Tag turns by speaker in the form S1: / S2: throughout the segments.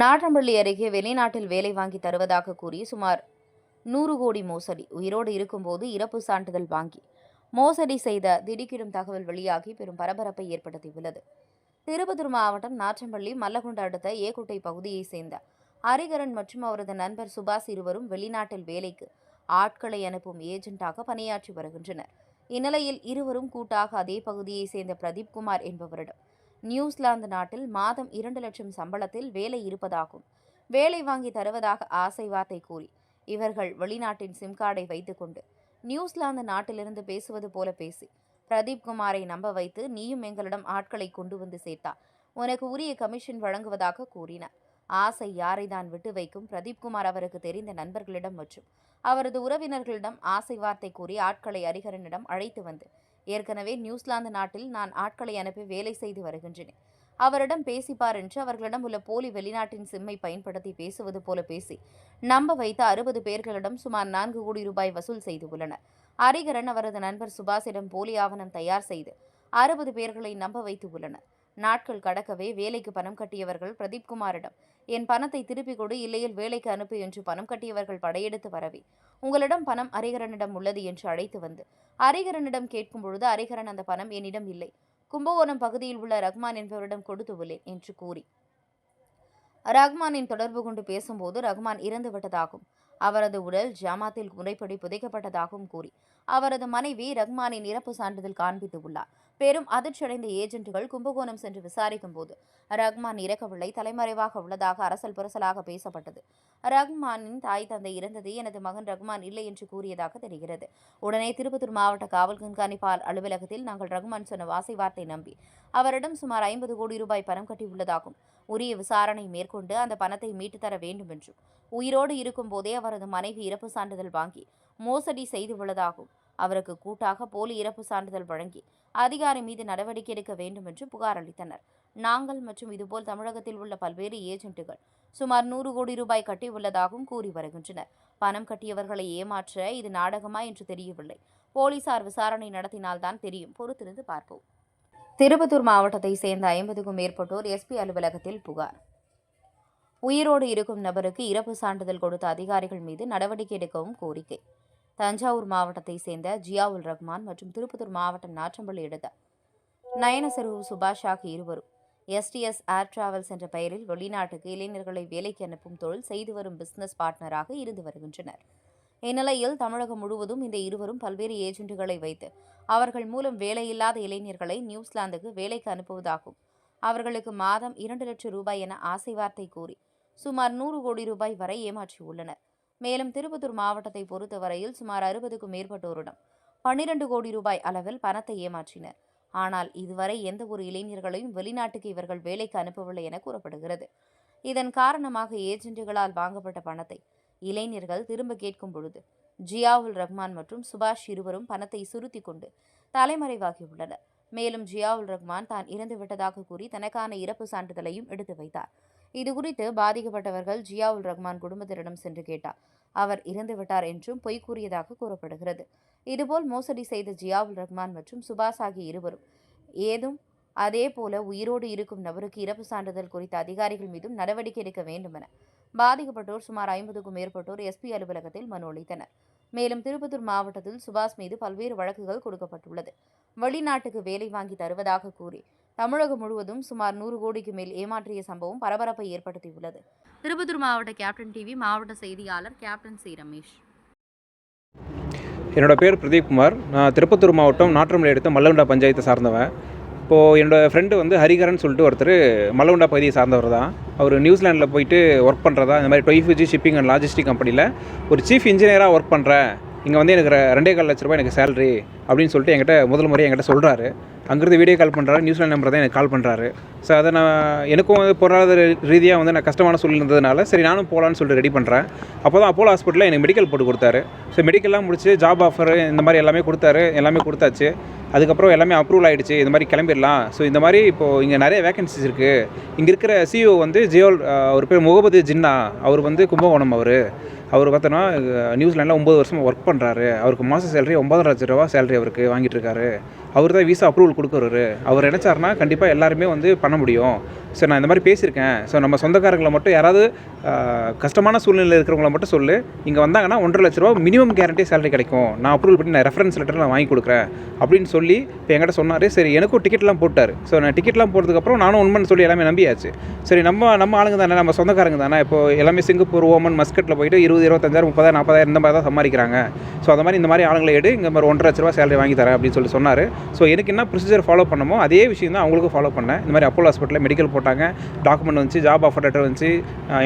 S1: நாட்டம்பள்ளி அருகே வெளிநாட்டில் வேலை வாங்கி தருவதாக கூறி சுமார் நூறு கோடி மோசடி. உயிரோடு இருக்கும்போது இறப்பு சான்றிதழ் வாங்கி மோசடி செய்த திடுக்கிடும் தகவல் வெளியாகி பெரும் பரபரப்பை ஏற்படுத்தியுள்ளது. திருப்பத்தூர் மாவட்டம் நாற்றம்பள்ளி மல்லகுண்டு அடுத்த ஏகுட்டை பகுதியைச் சேர்ந்த ஹரிகரன் மற்றும் அவரது நண்பர் சுபாஷ் இருவரும் வெளிநாட்டில் வேலைக்கு ஆட்களை அனுப்பும் ஏஜென்ட்டாக பணியாற்றி வருகின்றனர். இந்நிலையில் இருவரும் கூட்டாக அதே பகுதியைச் சேர்ந்த பிரதீப் குமார் என்பவரிடம் நியூசிலாந்து நாட்டில் மாதம் இரண்டு லட்சம் சம்பளத்தில் வேலை இருப்பதாகும். வேலை வாங்கி தருவதாக ஆசை வார்த்தை கூறி இவர்கள் வெளிநாட்டின் சிம் கார்டை வைத்துக்கொண்டு நியூசிலாந்து நாட்டிலிருந்து பேசுவது போல பேசி பிரதீப் குமாரை நம்ப வைத்து நீயும் எங்களிடம் ஆட்களை கொண்டு வந்து சேர்த்தா உனக்கு உரிய கமிஷன் வழங்குவதாக கூறினார். ஆசை யாரை தான் விட்டு வைக்கும்? பிரதீப் குமார் அவருக்கு தெரிந்த நண்பர்களிடம் மற்றும் அவரது உறவினர்களிடம் ஆசை வார்த்தை கூறி ஆட்களை அரிகரனிடம் அழைத்து வந்து ஏற்கனவே நியூசிலாந்து நாட்டில் நான் ஆட்களை அனுப்பி வேலை செய்து வருகின்றேன். அவரிடம் பேசிப்பார் என்று அவர்களிடம் உள்ள போலி வெளிநாட்டின் சிம்மை பயன்படுத்தி பேசுவது போல பேசி நம்ப வைத்த அறுபது பேர்களிடம் சுமார் நான்கு கோடி ரூபாய் வசூல் செய்து உள்ளனர். ஹரிகரன் அவரது நண்பர் சுபாஷிடம் போலி ஆவணம் தயார் செய்து அறுபது பேர்களை நம்ப வைத்து உள்ளனர். நாட்கள் கடக்கவே வேலைக்கு பணம் கட்டியவர்கள் பிரதீப் குமாரிடம் என் பணத்தை திருப்பிக் கொடு இல்லையில் வேலைக்கு அனுப்பு என்று பணம் கட்டியவர்கள் படையெடுத்து வரவே உங்களிடம் பணம் அரிகரனிடம் உள்ளது என்று அழைத்து வந்து அரிகரனிடம் கேட்கும் பொழுது அரிகரன் அந்த பணம் என்னிடம் இல்லை கும்பகோணம் பகுதியில் உள்ள ரஹ்மான் என்பவரிடம் கொடுத்து உள்ளேன் என்று கூறி. ரஹ்மானின் தொடர்பு கொண்டு பேசும்போது ரஹ்மான் இறந்து விட்டதாகவும் அவரது உடல் ஜமாத்தில் முறைப்படி புதைக்கப்பட்டதாகவும் கூறி அவரது மனைவி ரஹ்மானின் இறப்பு சான்றிதழ் காண்பித்து உள்ளார். பெரும் அதிர்ச்சியடைந்த ஏஜென்ட்டுகள் கும்பகோணம் சென்று விசாரிக்கும் போது ரஹ்மான் இறக்கவில்லை தலைமறைவாக உள்ளதாக அரசல் புரசலாக பேசப்பட்டது. ரஹ்மானின் தாய் தந்தை இறந்தது எனது மகன் ரஹ்மான் இல்லை என்று கூறியதாக தெரிகிறது. உடனே திருப்பத்தூர் மாவட்ட காவல் கண்காணிப்பாளர் அலுவலகத்தில் நாங்கள் ரஹ்மான் சொன்ன வாசை வார்த்தை நம்பி அவரிடம் சுமார் ஐம்பது கோடி ரூபாய் பணம் கட்டியுள்ளதாகவும் உரிய விசாரணை மேற்கொண்டு அந்த பணத்தை மீட்டுத்தர தர வேண்டும் என்றும் உயிரோடு இருக்கும் போதே அவரது மனைவி இறப்பு சான்றிதழ் வாங்கி மோசடி செய்துள்ளதாகவும் அவருக்கு கூட்டாக போலி இறப்பு சான்றிதழ் வழங்கி அதிகாரி மீது நடவடிக்கை எடுக்க வேண்டும் என்று புகார் அளித்தனர். நாங்கள் மற்றும் இதுபோல் தமிழகத்தில் உள்ள பல்வேறு ஏஜென்ட்டுகள் சுமார் நூறு கோடி ரூபாய் கட்டியுள்ளதாகவும் கூறி வருகின்றனர். பணம் கட்டியவர்களை ஏமாற்ற இது நாடகமா என்று தெரியவில்லை. போலீசார் விசாரணை நடத்தினால்தான் தெரியும். பொறுத்திருந்து பார்ப்போம். திருப்பத்தூர் மாவட்டத்தை சேர்ந்த ஐம்பதுக்கும் மேற்பட்டோர் எஸ்பி அலுவலகத்தில் புகார். உயிரோடு இருக்கும் நபருக்கு இறப்பு சான்றிதழ் கொடுத்த அதிகாரிகள் மீது நடவடிக்கை எடுக்கவும் கோரிக்கை. தஞ்சாவூர் மாவட்டத்தை சேர்ந்த ஜியாவுல் ரஹ்மான் மற்றும் திருப்பத்தூர் மாவட்டம் நாற்றம்பள்ளி எடுத்த நயனசரு சுபாஷ் ஆகிய இருவரும் எஸ்டிஎஸ் ஏர் டிராவல்ஸ் என்ற பெயரில் வெளிநாட்டுக்கு இளைஞர்களை வேலைக்கு அனுப்பும் தொழில் செய்து வரும் பிசினஸ் பார்ட்னராக இருந்து வருகின்றனர். இந்நிலையில் தமிழகம் முழுவதும் இந்த இருவரும் பல்வேறு ஏஜென்ட்டுகளை வைத்து அவர்கள் மூலம் வேலையில்லாத இளைஞர்களை நியூசிலாந்துக்கு வேலைக்கு அனுப்புவதாகும். அவர்களுக்கு மாதம் இரண்டு லட்சம் ரூபாய் என ஆசை வார்த்தை கூறி சுமார் நூறு கோடி ரூபாய் வரை ஏமாற்றியுள்ளனர். மேலும் திருப்பத்தூர் மாவட்டத்தை பொறுத்தவரையில் சுமார் அறுபதுக்கும் மேற்பட்டோரிடம் பன்னிரண்டு கோடி ரூபாய் அளவில் பணத்தை ஏமாற்றினர். ஆனால் இதுவரை எந்த ஒரு இளைஞர்களையும் வெளிநாட்டுக்கு இவர்கள் வேலைக்கு அனுப்பவில்லை என கூறப்படுகிறது. இதன் காரணமாக ஏஜென்ட்டுகளால் வாங்கப்பட்ட பணத்தை இளைஞர்கள் திரும்ப கேட்கும் பொழுது ஜியாவுல் ரஹ்மான் மற்றும் சுபாஷ் இருவரும் பணத்தை சுருத்தி கொண்டு தலைமறைவாகியுள்ளனர். மேலும் ஜியாவுல் ரஹ்மான் தான் இறந்து விட்டதாக கூறி தனக்கான இறப்பு சான்றிதழையும் எடுத்து வைத்தார். இதுகுறித்து பாதிக்கப்பட்டவர்கள் ஜியாவுல் ரஹ்மான் குடும்பத்தினரிடம் சென்று கேட்டார். அவர் இறந்துவிட்டார் என்றும் பொய் கூறியதாக கூறப்படுகிறது. இதுபோல் மோசடி செய்த ஜியாவுல் ரஹ்மான் மற்றும் சுபாஷ் ஆகிய இருவரும் ஏதும் அதே போல உயிரோடு இருக்கும் நபருக்கு இறப்பு சான்றிதழ் குறித்த அதிகாரிகள் மீதும் நடவடிக்கை எடுக்க வேண்டும் என பாதிக்கப்பட்டோர் சுமார் ஐம்பதுக்கும் மேற்பட்டோர் எஸ்பி அலுவலகத்தில் மனு அளித்தனர். மேலும் திருப்பத்தூர் மாவட்டத்தில் சுபாஷ் மீது பல்வேறு வழக்குகள் கொடுக்கப்பட்டுள்ளது. வெளிநாட்டுக்கு வேலை வாங்கி தருவதாக கூறி தமிழகம் முழுவதும் சுமார் நூறு கோடிக்கு மேல் ஏமாற்றிய சம்பவம் பரபரப்பை ஏற்படுத்தியுள்ளது. திருப்பத்தூர் மாவட்ட கேப்டன் டிவி மாவட்ட செய்தியாளர் கேப்டன் சி. ரமேஷ்.
S2: என்னோட பேர் பிரதீப்குமார் நான் திருப்பத்தூர் மாவட்டம் நாற்றமலை எடுத்த மல்லகுண்டா பஞ்சாயத்தை சார்ந்தவன். இப்போது என்னோடய ஃப்ரெண்டு வந்து ஹரிகரன் சொல்லிட்டு ஒருத்தர் மல்லகுண்டா பகுதியை சார்ந்தவர் தான். அவர் நியூசிலாண்டில் போயிட்டு ஒர்க் பண்ணுறதா இந்த மாதிரி டொய்ஃபுஜி ஷிப்பிங் அண்ட் லாஜிஸ்டிக் கம்பெனியில் ஒரு சீஃப் இன்ஜினியராக ஒர்க் பண்ணுறேன் இங்கே வந்து எனக்கு ரெண்டே கால் லட்ச ரூபாய் எனக்கு சேலரி அப்படின்னு சொல்லிட்டு என்கிட்ட முதல் முறை என்கிட்ட சொல்கிறாரு அங்கேருந்து வீடியோ கால் பண்ணுறாரு நியூசிலாந்து நம்பர் தான் எனக்கு கால் பண்ணுறாரு ஸோ அதை நான் எனக்கும் வந்து பொருளாதார ரீதியாக வந்து நான் கஷ்டமான சூழ்நிலை இருந்ததுனால சரி நானும் போகலான்னு சொல்லிட்டு ரெடி பண்ணுறேன் அப்போ தான் அப்போலோ ஹாஸ்பிட்டலில் எனக்கு மெடிக்கல் போட்டு கொடுத்தாரு. ஸோ மெடிக்கல்லாம் முடிச்சு ஜாப் ஆஃபர் இந்த மாதிரி எல்லாமே கொடுத்தாரு. எல்லாமே கொடுத்தாச்சு. அதுக்கப்புறம் எல்லாமே அப்ரூவல் ஆகிடுச்சு இந்த மாதிரி கிளம்பிடலாம். ஸோ இந்த மாதிரி இப்போது இங்கே நிறைய வேகன்சிஸ் இருக்குது இங்கே இருக்கிற சிஓ வந்து ஜியோல் அவர் பேர் முகமது ஜின்னா. அவர் வந்து கும்பகோணம் அவர். அவர் பார்த்தோன்னா நியூசிலாண்டில் ஒம்பது வருஷமாக ஒர்க் பண்ணுறாரு அவருக்கு மாத சேலரி ஒம்பதரை லட்ச ரூபா சேலரி அவருக்கு வாங்கிட்டு இருக்காரு. அவர் தான் விசா அப்ரூவல் கொடுக்குறாரு அவர் நினச்சாருன்னா கண்டிப்பாக எல்லாருமே வந்து பண்ண முடியும். ஸோ நான் இந்த மாதிரி பேசியிருக்கேன். ஸோ நம்ம சொந்தக்காரங்களை மட்டும் யாராவது கஷ்டமான சூழ்நிலையில் இருக்கிறவங்கள மட்டும் சொல்லு. இங்கே வந்தாங்கன்னா ஒன்றரை லட்ச ரூபா மினிமம் கேரண்டி சேலரி கிடைக்கும். நான் அப்ரூவல் பண்ணி நான் ரெஃபரன்ஸ் லெட்டர் நான் வாங்கி கொடுக்குறேன். அப்படின்னு சொல்லி இப்போ என்கிட்ட சொன்னார். சரி எனக்கும் டிக்கெட்லாம் போட்டார். ஸோ நான் டிக்கெட்லாம் போட்டதுக்கப்புறம் நானும் உண்மைன்னு சொல்லி எல்லாமே நம்பியாச்சு. சரி நம்ம நம்ம ஆளுங்க தானே நம்ம சொந்தக்காரங்க தானே. இப்போ எல்லாமே சிங்கப்பூர் ஓமன் மஸ்கட்டில் போயிட்டு இருபது இருபத்தஞ்சாயிரம் முப்பதாயிரம் நாற்பதாயிரம் இந்த மாதிரி தான் சம்பாதிக்கிறாங்க. ஸோ அந்த மாதிரி இந்த மாதிரி ஆளுங்களை எடு. இங்கே மாதிரி ஒன்றரை லட்ச ரூபா சேலரி வாங்கி தரேன் அப்படின்னு சொல்லி சொன்னார். ஸோ எனக்கு என்ன ப்ரொசீஜர் ஃபாலோ பண்ணமோ அதே விஷயம் தான் அவங்களுக்கும் ஃபாலோ பண்ணேன். இந்த மாதிரி அப்போலோ ஹாஸ்பிட்டலில் மெடிக்கல் போட்டாங்க. டாக்குமெண்ட் வந்துச்சு ஜாப் ஆஃபர் லெட்டர் வந்துச்சு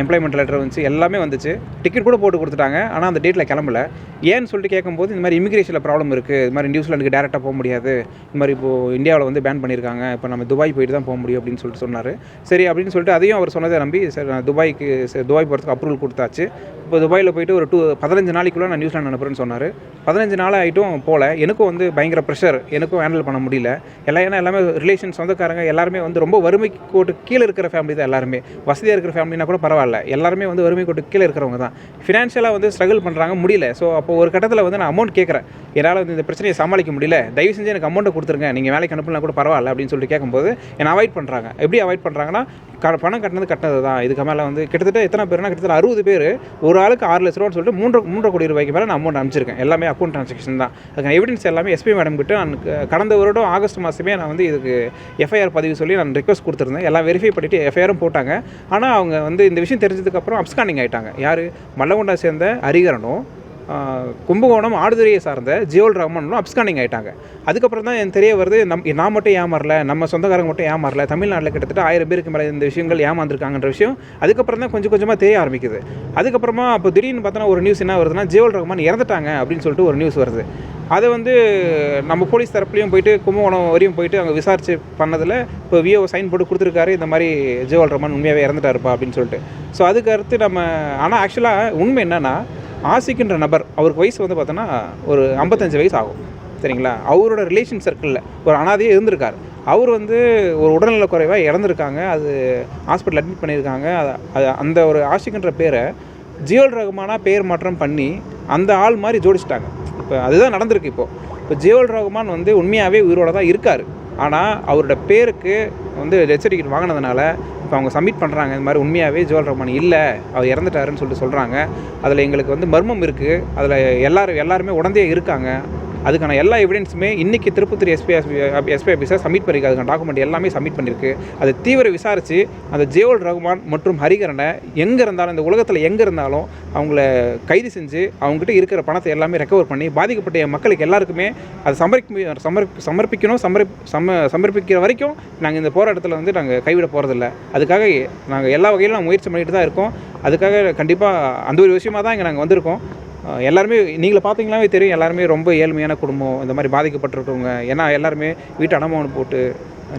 S2: எம்ப்ளாய்மெண்ட் லெட்டர் வந்துச்சு எல்லாமே வந்துச்சு. டிக்கெட் கூட போட்டு கொடுத்துட்டாங்க. ஆனால் அந்த டேட்டில் கிளம்பல. ஏன்னு சொல்லிட்டு கேட்கும்போது இந்த மாதிரி இமிகிரேஷனில் ப்ராப்ளம் இருக்குது இது மாதிரி நியூசிலாண்டுக்கு டேரெக்டாக போக முடியாது. இந்த மாதிரி இப்போது இந்தியாவில் வந்து பேன் பண்ணியிருக்காங்க. இப்போ நம்ம துபாய் போயிட்டு தான் போக முடியும் அப்படின்னு சொல்லிட்டு சொன்னார். சரி அப்படின்னு சொல்லிட்டு அதையும் அவர் சொன்னதை நம்பி சரி நான் துபாய்க்கு துபாய் போகிறதுக்கு அப்ரூவல் கொடுத்தாச்சு. இப்போ துபாயில் போயிட்டு ஒரு டூ பதினஞ்சு நாளைக்குள்ளே நான் நியூசிலாந்து அனுப்புறேன்னு சொன்னார். பதினஞ்சு நாள் ஆகிட்டும் போகல எனக்கும் வந்து பயங்கர ப்ரெஷர் எனக்கும் ஹேண்டில் பண்ண முடியல. எல்லாம் ஏன்னா எல்லாமே ரிலேஷன் சொந்தக்காரங்க எல்லாருமே வந்து ரொம்ப வறுமை கோட்டு கீழே இருக்கிற ஃபேமிலி தான் எல்லாருமே. வசதியாக இருக்கிற ஃபேமிலினா கூட பரவாயில்ல. எல்லாருமே வந்து வறுமை கோட்டு கீழே இருக்கிறவங்க தான். ஃபினான்ஷியலாக வந்து ஸ்ட்ரகிள் பண்ணுறாங்க முடியல. ஸோ அப்போ ஒரு கட்டத்தில் வந்து நான் அமௌண்ட் கேட்குறேன் என்னால் வந்து இந்த பிரச்சனையை சமாளிக்க முடியல. தயவு செஞ்சு எனக்கு அமௌண்ட்டை கொடுத்துருங்க. நீங்கள் வேலைக்கு அனுப்பலாம் கூட பரவாயில்ல அப்படின்னு சொல்லிட்டு கேட்கும்போது என்னை அவாய்ட் பண்ணுறாங்க எப்படி அவாய்ட் பண்ணுறாங்கன்னா க பணம் கட்டினது கட்டினது தான் இதுக்கு மேலே வந்து கிட்டத்தட்ட எத்தனை பேர்னா கிட்டத்தட்ட அறுபது பேர் ஒரு ஒரு ஆளுக்கு ஆறு லட்ச ரூபான்னு சொல்லிட்டு மூன்று மூன்றரை கோடி ரூபாய்க்கு மேலே நான் அமௌண்ட் அனுப்பிச்சிருக்கேன். எல்லாமே அக்கௌண்ட் ட்ரான்சாக்ஷன் தான். அதுக்கான எவிடன்ஸ் எல்லாமே எஸ்பி மேடம் கிட்ட நான் கடந்த வருடம் ஆகஸ்ட் மாதமே நான் வந்து இதுக்கு எஃப்ஐஆர் பதிவு சொல்லி நான் ரிக்வஸ்ட் கொடுத்துருந்தேன். எல்லாம் வெரிஃபை பண்ணிவிட்டு எஃப்ஐஆரும் போட்டாங்க. ஆனால் அவங்க வந்து இந்த விஷயம் தெரிஞ்சதுக்கப்புறம் அப்ஸ்காண்டிங் ஆயிட்டாங்க. யார்? மல்லகொண்டா சேர்ந்த அரிகரனும் கும்பகோணம் ஆடுதுறையை சார்ந்த ஜியோல் ரஹ்மானும் அப்ஸ்காண்டிங் ஆகிட்டாங்க அதுக்கப்புறம் தான் எனக்கு தெரிய வருது நம் நான் மட்டும் ஏமாறல நம்ம சொந்தக்காரங்க மட்டும் ஏமாறல தமிழ்நாட்டில் கிட்டத்தட்ட ஆயிரம் பேருக்கு மேலே இந்த விஷயங்கள் ஏமாந்துருக்காங்கன்ற விஷயம் அதுக்கப்புறம் தான் கொஞ்சம் கொஞ்சமாக தெரிய ஆரம்பிக்குது. அதுக்கப்புறமா அப்போ திடீர்னு பார்த்தோன்னா ஒரு நியூஸ் என்ன வருதுன்னா ஜியோல் ரஹ்மான் இறந்துட்டாங்க அப்படின்னு சொல்லிட்டு ஒரு நியூஸ் வருது. அதை வந்து நம்ம போலீஸ் தரப்புலையும் போயிட்டு கும்பகோணம் வரையும் போயிட்டு அங்கே விசாரிச்சு பண்ணதில் இப்போ விஓ சைன் போட்டு கொடுத்துருக்காரு இந்த மாதிரி ஜியோல் ரஹ்மான் உண்மையாகவே இறந்துட்டாருப்பா அப்படின்னு சொல்லிட்டு. ஸோ அதுக்கு அடுத்து நம்ம ஆனால் ஆக்சுவலாக உண்மை என்னென்னா ஆசிக்கின்ற நபர் அவருக்கு வயசு வந்து பார்த்தோன்னா ஒரு ஐம்பத்தஞ்சு வயசு ஆகும். சரிங்களா? அவரோட ரிலேஷன் சர்க்கிளில் ஒரு அனாதையே இருந்திருக்கார். அவர் வந்து ஒரு உடல்நல குறைவாக இறந்துருக்காங்க அது ஹாஸ்பிட்டல் அட்மிட் பண்ணியிருக்காங்க. அது- அந்த ஒரு ஆஷிக்குன்ற பேரை ஜியோல் ரகுமானாக பேர் மாற்றம் பண்ணி அந்த ஆள் மாதிரி ஜோடிச்சிட்டாங்க. இப்போ அதுதான் நடந்திருக்கு இப்போது இப்போ ஜியோல் ரகுமான் வந்து உண்மையாகவே உயிரோட தான் இருக்கார். ஆனால் அவரோட பேருக்கு வந்து டெத் சர்டிஃபிகேட் வாங்கினதுனால இப்போ அவங்க சப்மிட் பண்ணுறாங்க இந்த மாதிரி உண்மையாகவே ஜுவல் ரஹ்மான் இல்லை அவர் இறந்துட்டாருன்னு சொல்லிட்டு சொல்கிறாங்க அதில் எங்களுக்கு வந்து மர்மம் இருக்குது அதில் எல்லோரும் எல்லாருமே உடந்தே இருக்காங்க. அதுக்கான எல்லா எவிடன்ஸுமே இன்றைக்கி திருப்பத்தூர் எஸ்பி எஸ்பி ஆஃபீஸாக சப்மிட் பண்ணியிருக்கு அதுக்கான டாக்குமெண்ட் எல்லாமே சப்மிட் பண்ணியிருக்கு அதை தீவிர விசாரித்து அந்த ஜேவல் ரகுமான் மற்றும் ஹரிகரனை எங்கே இருந்தாலும் இந்த உலகத்தில் எங்கே இருந்தாலும் அவங்கள கைது செஞ்சு அவங்ககிட்ட இருக்கிற பணத்தை எல்லாமே ரெக்கவர் பண்ணி பாதிக்கப்பட்ட மக்களுக்கு எல்லாருக்குமே அதை சமர்ப்பி சமர்ப்பி சமர்ப்பிக்கணும் சமர்ப் சம சமர்ப்பிக்கிற வரைக்கும் நாங்கள் இந்த போராட்டத்தில் வந்து நாங்கள் கைவிட போகிறதில்ல அதுக்காக நாங்கள் எல்லா வகையிலும் நாங்கள் முயற்சி பண்ணிட்டு தான் இருக்கோம். அதுக்காக கண்டிப்பாக அந்த ஒரு விஷயமா தான் இங்கே நாங்கள் வந்திருக்கோம். எல்லாருமே நீங்கள பார்த்தீங்களாவே தெரியும் எல்லாருமே ரொம்ப ஏழ்மையான குடும்பம் இந்த மாதிரி பாதிக்கப்பட்டிருக்கவங்க. ஏன்னா எல்லாருமே வீட்டு அடமானம் போட்டு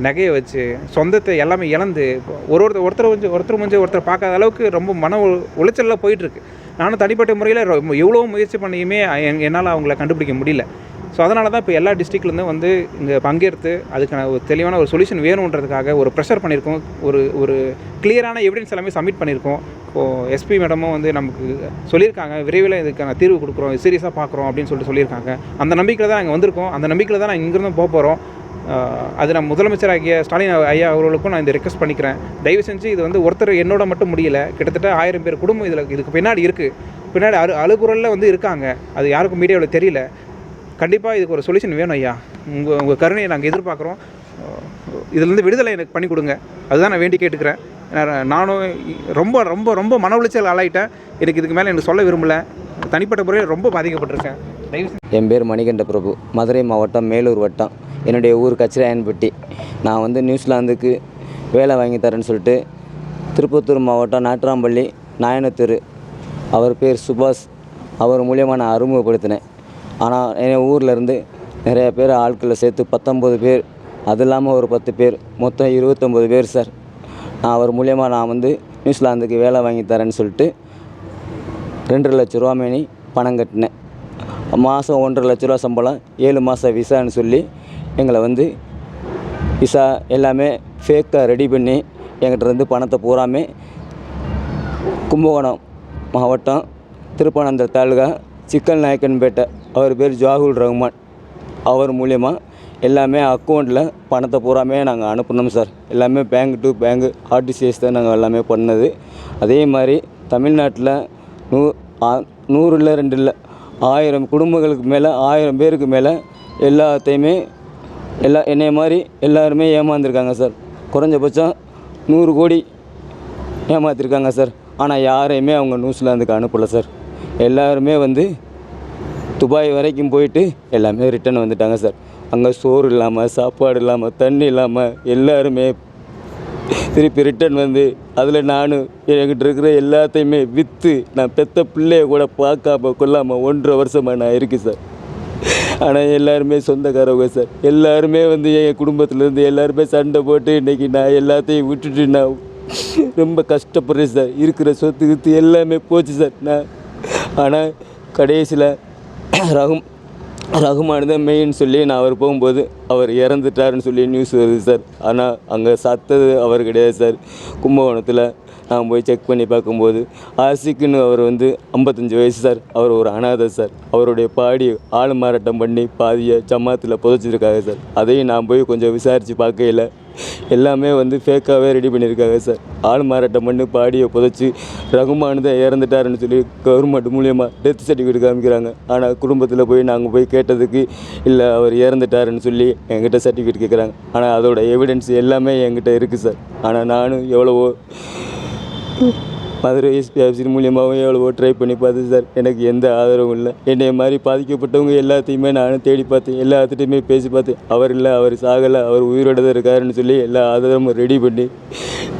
S2: நகையை வச்சு சொந்தத்தை எல்லாமே இழந்து ஒரு ஒருத்தர் ஒருத்தர் வந்து ஒருத்தர் முடிஞ்சு ஒருத்தர் பார்க்காத அளவுக்கு ரொம்ப மன உளைச்சலில் போயிட்டுருக்கு. நானும் தனிப்பட்ட முறையில் எவ்வளோ முயற்சி பண்ணியுமே என்னால் அவங்கள கண்டுபிடிக்க முடியல. ஸோ அதனால தான் இப்போ எல்லா டிஸ்ட்ரிக்ட்லேருந்து வந்து இங்கே பங்கேற்று அதுக்கான ஒரு தெளிவான ஒரு சொல்யூஷன் வேணுன்றதுக்காக ஒரு ப்ரெஷர் பண்ணியிருக்கோம். ஒரு ஒரு கிளியரான எவிடன்ஸ் எல்லாமே சப்மிட் பண்ணியிருக்கோம். இப்போது எஸ்பி மேடமும் வந்து நமக்கு சொல்லியிருக்காங்க. விரைவில் இதுக்கான தீர்வு கொடுக்குறோம். சீரியஸாக பார்க்குறோம் அப்படின்னு சொல்லிட்டு சொல்லியிருக்காங்க. அந்த நம்பிக்கையில் தான் நாங்கள் வந்திருக்கோம். அந்த நம்பிக்கையில் தான் நான் இங்கேருந்து போக போகிறோம் அது நான் முதலமைச்சர் ஆகிய ஸ்டாலின் ஐயா அவர்களுக்கும் நான் இந்த ரெக்வஸ்ட் பண்ணிக்கிறேன். தயவு செஞ்சு இது வந்து ஒருத்தர் என்னோட மட்டும் முடியல. கிட்டத்தட்ட ஆயிரம் பேர் குடும்பம் இதில் இதுக்கு பின்னாடி இருக்குது பின்னாடி அறு அழுகுரலில் வந்து இருக்காங்க. அது யாருக்கும் மீடியாவில் தெரியல. கண்டிப்பாக இதுக்கு ஒரு சொல்யூஷன் வேணும் ஐயா. உங்கள் உங்கள் கருணையை நாங்கள் எதிர்பார்க்குறோம். இதுலேருந்து விடுதலை எனக்கு பண்ணி கொடுங்க. அதுதான் நான் வேண்டி கேட்டுக்கிறேன். நானும் ரொம்ப ரொம்ப ரொம்ப மன உளைச்சல் ஆளாயிட்டேன். எனக்கு இதுக்கு மேலே எனக்கு சொல்ல விரும்பலை. தனிப்பட்ட முறையில் ரொம்ப பாதிக்கப்பட்டிருக்கேன்.
S3: என் பேர் மணிகண்ட பிரபு மதுரை மாவட்டம் மேலூர் வட்டம். என்னுடைய ஊர் கச்சிராயன்பட்டி நான் வந்து நியூசிலாந்துக்கு வேலை வாங்கி தரேன்னு சொல்லிட்டு திருப்பத்தூர் மாவட்டம் நாட்டாம்பள்ளி நாயனத்தெரு. அவர் பேர் சுபாஷ். அவர் மூலியமாக நான் அறிமுகப்படுத்தினேன். ஆனால் என் ஊரில் இருந்து நிறைய பேர் ஆட்களை சேர்த்து பத்தொம்பது பேர் அது இல்லாமல் ஒரு பத்து பேர் மொத்தம் இருபத்தொம்பது பேர் சார். நான் அவர் மூலியமாக நான் வந்து நியூசிலாந்துக்கு வேலை வாங்கி தரேன்னு சொல்லிட்டு ரெண்டரை லட்ச ரூபா மேனி பணம் கட்டினேன். மாதம் ஒன்றரை லட்ச ரூபா சம்பளம் ஏழு மாதம் விசான்னு சொல்லி எங்களை வந்து விசா எல்லாமே ஃபேக்காக ரெடி பண்ணி எங்கிட்ட இருந்து பணத்தை பூராமே கும்பகோணம் மாவட்டம் திருப்பனந்தர் தாலுகா சிக்கல் நாயக்கன்பேட்டை அவர் பேர் ஜாகுல் ரஹ்மான். அவர் மூலியமாக எல்லாமே அக்கௌண்ட்டில் பணத்தை பூராமே நாங்கள் அனுப்பினோம் சார். எல்லாமே பேங்க் டு பேங்க் ஆர்டிசிஎஸ் தான் நாங்கள் எல்லாமே பண்ணது. அதே மாதிரி தமிழ்நாட்டில் நூ நூறு இல்லை ரெண்டு இல்லை ஆயிரம் குடும்பங்களுக்கு மேலே ஆயிரம் பேருக்கு மேலே எல்லாத்தையுமே எல்லா என்னைய மாதிரி எல்லாருமே ஏமாந்துருக்காங்க சார். குறைஞ்சபட்சம் நூறு கோடி ஏமாத்திருக்காங்க சார். ஆனால் யாரையுமே அவங்க நியூஸ்லாந்துக்கு அனுப்பலை சார். எல்லாருமே வந்து துபாய் வரைக்கும் போயிட்டு எல்லாமே ரிட்டர்ன் வந்துட்டாங்க சார். அங்கே சோறு இல்லாமல் சாப்பாடு இல்லாமல் தண்ணி இல்லாமல் எல்லாருமே திருப்பி ரிட்டர்ன் வந்து அதில் நானும் என்கிட்ட இருக்கிற எல்லாத்தையுமே விற்று நான் பெத்த பிள்ளைய கூட பார்க்காம கொள்ளாமல் ஒன்றரை வருஷமாக நான் இருக்கேன் சார். ஆனால் எல்லாருமே சொந்தக்காரவங்க சார். எல்லாருமே வந்து என் குடும்பத்துலேருந்து எல்லாருமே சண்டை போட்டு இன்றைக்கி நான் எல்லாத்தையும் விட்டுட்டு நான் ரொம்ப கஷ்டப்படுறேன் சார். இருக்கிற சொத்து கித்து எல்லாமே போச்சு சார். நான் ஆனால் கடைசியில் ரகும் ரகுமான் தான் மெயின் சொல்லி நான் அவர் போகும்போது அவர் இறந்துட்டாருன்னு சொல்லி நியூஸ் வருது சார் ஆனால் அங்கே சத்தது அவர் கிடையாது சார் கும்பகோணத்தில் நான் போய் செக் பண்ணி பார்க்கும்போது ஆசிக்குன்னு அவர் வந்து ஐம்பத்தஞ்சு வயசு சார் அவர் ஒரு அனாதை சார் அவருடைய பாடி ஆள் மாறாட்டம் பண்ணி பாதியை ஜமாத்தில் புதைச்சிருக்காங்க சார் அதையும் நான் போய் கொஞ்சம் விசாரித்து பார்க்கையில் எல்லாமே வந்து ஃபேக்காகவே ரெடி பண்ணியிருக்காங்க சார். ஆள் மாறாட்டம் பண்ணி பாடியை புதைச்சி ரகுமான் தான் இறந்துட்டாருன்னு சொல்லி கவர்மெண்ட் மூலியமாக டெத் சர்டிஃபிகேட் காமிக்கிறாங்க. ஆனால் குடும்பத்தில் போய் நாங்கள் போய் கேட்டதுக்கு இல்லை அவர் இறந்துட்டாருன்னு சொல்லி என்கிட்ட சர்டிஃபிகேட் கேட்குறாங்க ஆனால் அதோட எவிடன்ஸ் எல்லாமே என்கிட்ட இருக்குது சார். ஆனால் நானும் எவ்வளவோ மதுரை எஸ்பி ஆஃபீஸின் மூலியமாகவும் எவ்வளவோ ட்ரை பண்ணி பார்த்தேன் சார். எனக்கு எந்த ஆதரவும் இல்லை. என்னை மாதிரி பாதிக்கப்பட்டவங்க எல்லாத்தையுமே நானும் தேடி பார்த்தேன். எல்லாத்துட்டையுமே பேசி பார்த்தேன். அவர் இல்லை அவர் சாகலை அவர் உயிரோட தான் இருக்காருன்னு சொல்லி எல்லா ஆதாரமும் ரெடி பண்ணி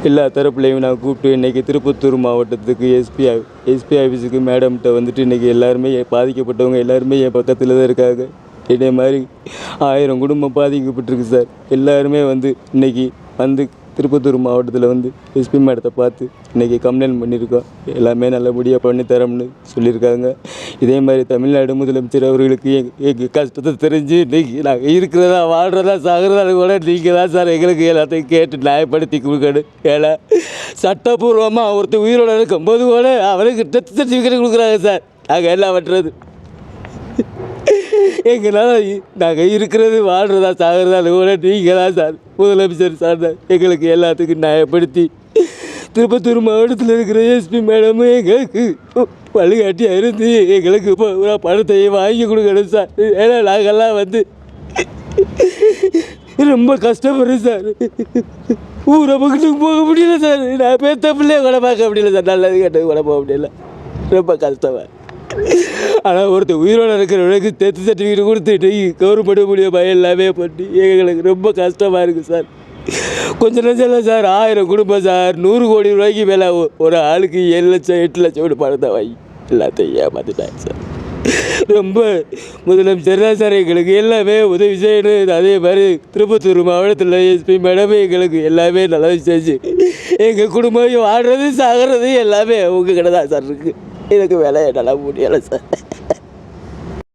S3: எல்லா தரப்புலையும் நான் கூப்பிட்டு இன்றைக்கி திருப்பத்தூர் மாவட்டத்துக்கு எஸ்பி எஸ்பி ஆஃபீஸுக்கு மேடம்கிட்ட வந்துட்டு இன்றைக்கி எல்லாருமே பாதிக்கப்பட்டவங்க எல்லாருமே என் பக்கத்தில் தான் இருக்காங்க. இதே மாதிரி ஆயிரம் குடும்பம் பாதிக்கப்பட்டிருக்கு சார். எல்லாருமே வந்து இன்றைக்கி வந்து திருப்பத்தூர் மாவட்டத்தில் வந்து எஸ்பி மேடத்தை பார்த்து இன்றைக்கி கம்ப்ளைண்ட் பண்ணியிருக்கோம் எல்லாமே நல்லபடியாக பண்ணி தரோம்னு சொல்லியிருக்காங்க. இதே மாதிரி தமிழ்நாடு முதலமைச்சர் அவர்களுக்கு எங்கள் கஷ்டத்தை தெரிஞ்சு இன்றைக்கி நாங்கள் இருக்கிறதா வாழ்கிறதா சாகிறதா கூட நீங்கள் தான் சார் எங்களுக்கு எல்லாத்தையும் கேட்டு நியாயப்படுத்தி கொடுக்கணும். ஏழை சட்டப்பூர்வமாக ஒருத்தர் உயிரோட இருக்கும்போது கூட அவருக்கு டெத் சர்டிஃபிகேட் கொடுக்குறாங்க சார். நாங்கள் எல்லாம் பண்ணுறது எங்களால் நாங்கள் இருக்கிறது வாழ்கிறதா சாகிறதா கூட நீங்கள் தான் சார்? முதலமைச்சர் சார் தான் எங்களுக்கு எல்லாத்துக்கும் நியாயப்படுத்தி திருப்பத்தூர் மாவட்டத்தில் இருக்கிற எஸ்பி மேடமும் எங்களுக்கு வழிகாட்டியாக இருந்து எங்களுக்கு இப்போ பணத்தை வாங்கி கொடுக்கணும் சார். ஏன்னா நாங்கள்லாம் வந்து ரொம்ப கஷ்டப்படுறேன் சார். ஊரை பக்கத்துக்கு போக முடியல சார். நான் பேத்த பிள்ளைய கூட பார்க்க முடியல சார். நல்லது கேட்டது கூட போக முடியல. ரொம்ப கஷ்டமாக ஆனால் ஒருத்தர் உயிரோட இருக்கிறவனுக்கு டெத் சர்டிஃபிகேட் கொடுத்துட்டு கவர்மெண்ட் மூலியமாக எல்லாமே பண்ணி எங்களுக்கு ரொம்ப கஷ்டமாக இருக்குது சார். கொஞ்சம் லட்சம் இல்லை சார். ஆயிரம் குடும்பம் சார். நூறு கோடி ரூபாய்க்கு மேலே ஒரு ஆளுக்கு ஏழு லட்சம் எட்டு லட்சம் கூட பணத்தை வாங்கி எல்லாத்தையும் ஏமாத்திட்டாங்க சார். ரொம்ப முதலமைச்சர் தான் சார். எங்களுக்கு எல்லாமே உதவி செய்யணும். அதே மாதிரி திருப்பத்தூர் மாவட்டத்தில் எஸ்பி மேடமே எங்களுக்கு எல்லாமே நல்லா செஞ்சு எங்கள் குடும்பம் ஆடுறது சாகிறது எல்லாமே உங்கள் கடை தான் சார் இருக்குது எனக்கு வேலை என்னால் முடியலை சார்